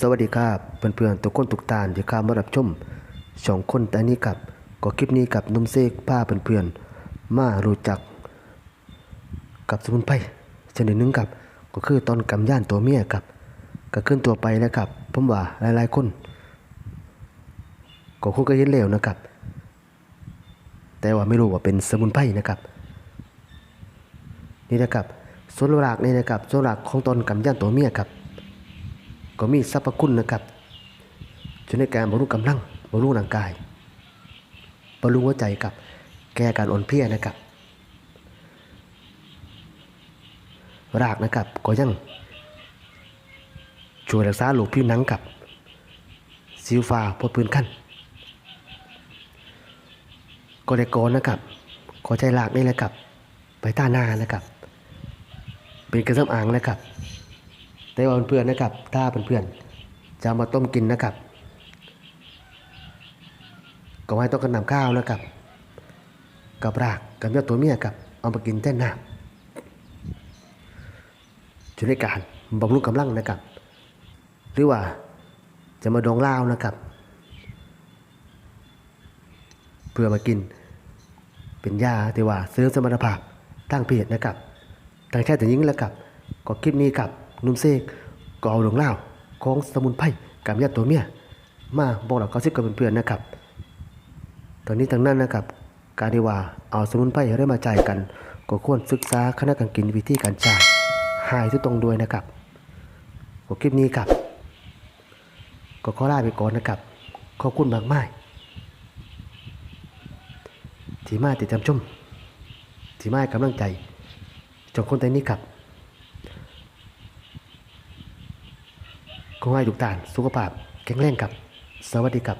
สวัสดีครับเพื่อนๆทุกคนทุกตานที่ข้ามารับชมสองคนแต่นี้กับก็คลิปนี้กับนุ่มเซกพาเพื่อนๆมารู้จัก กับสมุนไพรชนิดหนึ่งกับ ก็คือตอนกำย่านตัวเมียกับก็ขึ้นตัวไปแล้วครับผมว่าหลายๆคนก็คงก็เห็นแล้วนะครับ แต่ว่าไม่รู้ว่าเป็นสมุนไพรนะครับ นี่นะครับส่วนหลักนี่นะครับส่วนหลักของตอนกำย่านตัวเมียครับ ก็มีสรรพคุณนะครับช่วยในการบำรุงกำลังบำรุงร่างกายบำรุงหัวใจกับแก้การอ่อนเพลียนะครับ รากนะครับก็ยังช่วยรักษาโรคผิวหนังกับสิวฟ้าพดพื้นขั้นก็ได้ก่อนนะครับขอใช้รากนี่แหละครับ ไปต้าหน้านะครับ เป็นกระสำอางนะครับ แต่ว่าเพื่อนๆนะครับ ถ้าเพื่อนๆจะเอามาต้มกินนะครับ ก็ให้ต้องกันนำข้าวนะครับ กับรากกับยอตัวเมียกับเอามากินแท่นน้ำช่วยในการบำรุงกำลังนะครับ หรือว่าจะมาดองเหล้านะครับ เพื่อมากินเป็นยาที่ว่าเสริมสมรรถภาพทางเพศนะครับทางชาแต่หญิงแล้วกับก็คลิปนี้กับ นุ่มเสกก็เอาหลงเล่าของสมุนไพรกับยาตัวเมียมาบอกเราเขาซิบกับเพื่อนๆนะครับ ตอนนี้ทางนั้นนะครับ การที่ว่าเอาสมุนไพรได้มาจ่ายกัน ก็ควรศึกษาคณะการกินวิธีการจ่ายหายที่ตรงด้วยนะครับก็คลิปนี้ครับ ก็ขอลาไปก่อนนะครับ ขอบคุณมากมายที่มาติดตามชมที่มาให้กำลังใจจงคนแต่นี้ครับ ขอให้ทุกท่านสุขภาพแข็งแรงครับ สวัสดีครับ